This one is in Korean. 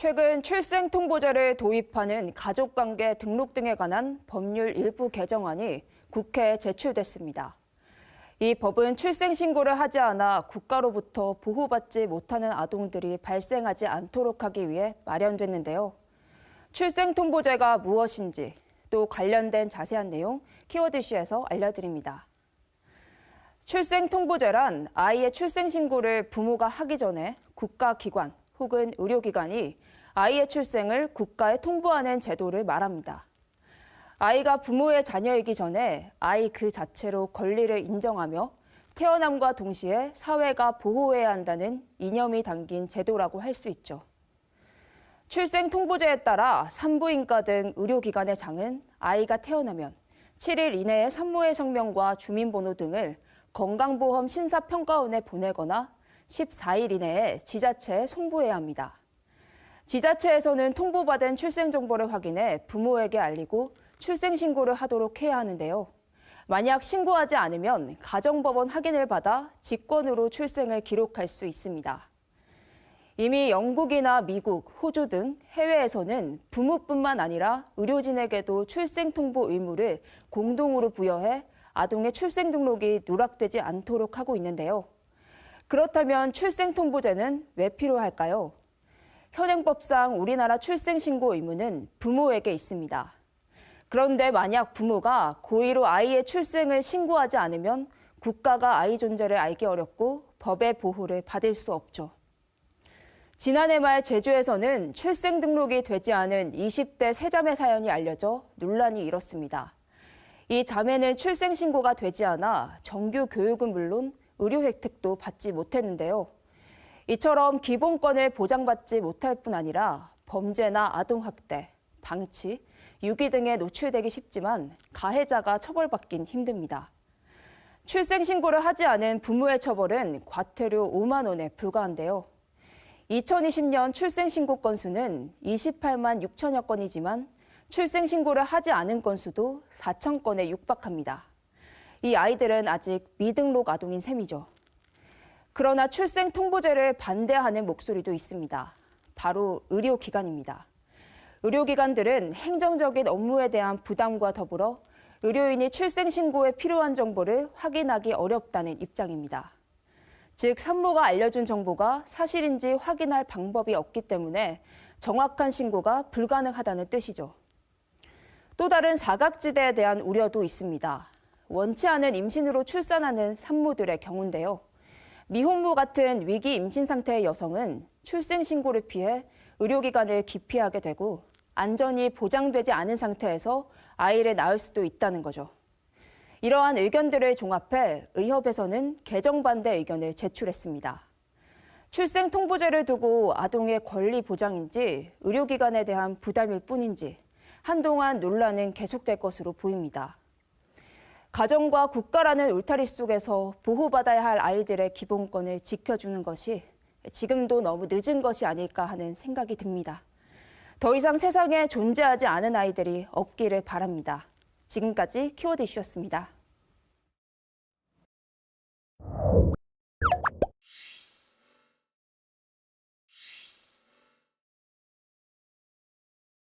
최근 출생 통보제를 도입하는 가족관계 등록 등에 관한 법률 일부 개정안이 국회에 제출됐습니다. 이 법은 출생 신고를 하지 않아 국가로부터 보호받지 못하는 아동들이 발생하지 않도록 하기 위해 마련됐는데요. 출생 통보제가 무엇인지 또 관련된 자세한 내용 키워드쇼에서 알려드립니다. 출생 통보제란 아이의 출생 신고를 부모가 하기 전에 국가기관 혹은 의료기관이 아이의 출생을 국가에 통보하는 제도를 말합니다. 아이가 부모의 자녀이기 전에 아이 그 자체로 권리를 인정하며 태어남과 동시에 사회가 보호해야 한다는 이념이 담긴 제도라고 할 수 있죠. 출생 통보제에 따라 산부인과 등 의료기관의 장은 아이가 태어나면 7일 이내에 산모의 성명과 주민번호 등을 건강보험 심사평가원에 보내거나 14일 이내에 지자체에 송부해야 합니다. 지자체에서는 통보받은 출생 정보를 확인해 부모에게 알리고 출생 신고를 하도록 해야 하는데요. 만약 신고하지 않으면 가정법원 확인을 받아 직권으로 출생을 기록할 수 있습니다. 이미 영국이나 미국, 호주 등 해외에서는 부모뿐만 아니라 의료진에게도 출생 통보 의무를 공동으로 부여해 아동의 출생 등록이 누락되지 않도록 하고 있는데요. 그렇다면 출생 통보제는 왜 필요할까요? 현행법상 우리나라 출생신고 의무는 부모에게 있습니다. 그런데 만약 부모가 고의로 아이의 출생을 신고하지 않으면 국가가 아이 존재를 알기 어렵고 법의 보호를 받을 수 없죠. 지난해 말 제주에서는 출생 등록이 되지 않은 20대 세자매 사연이 알려져 논란이 일었습니다. 이 자매는 출생 신고가 되지 않아 정규 교육은 물론 의료 혜택도 받지 못했는데요. 이처럼 기본권을 보장받지 못할 뿐 아니라 범죄나 아동학대, 방치, 유기 등에 노출되기 쉽지만 가해자가 처벌받긴 힘듭니다. 출생신고를 하지 않은 부모의 처벌은 과태료 5만 원에 불과한데요. 2020년 출생신고 건수는 28만 6천여 건이지만 출생신고를 하지 않은 건수도 4천 건에 육박합니다. 이 아이들은 아직 미등록 아동인 셈이죠. 그러나 출생 통보제를 반대하는 목소리도 있습니다. 바로 의료기관입니다. 의료기관들은 행정적인 업무에 대한 부담과 더불어 의료인이 출생 신고에 필요한 정보를 확인하기 어렵다는 입장입니다. 즉, 산모가 알려준 정보가 사실인지 확인할 방법이 없기 때문에 정확한 신고가 불가능하다는 뜻이죠. 또 다른 사각지대에 대한 우려도 있습니다. 원치 않은 임신으로 출산하는 산모들의 경우인데요. 미혼모 같은 위기 임신 상태의 여성은 출생 신고를 피해 의료기관을 기피하게 되고 안전이 보장되지 않은 상태에서 아이를 낳을 수도 있다는 거죠. 이러한 의견들을 종합해 의협에서는 개정 반대 의견을 제출했습니다. 출생 통보제를 두고 아동의 권리 보장인지 의료기관에 대한 부담일 뿐인지 한동안 논란은 계속될 것으로 보입니다. 가정과 국가라는 울타리 속에서 보호받아야 할 아이들의 기본권을 지켜주는 것이 지금도 너무 늦은 것이 아닐까 하는 생각이 듭니다. 더 이상 세상에 존재하지 않은 아이들이 없기를 바랍니다. 지금까지 키워드 이슈였습니다.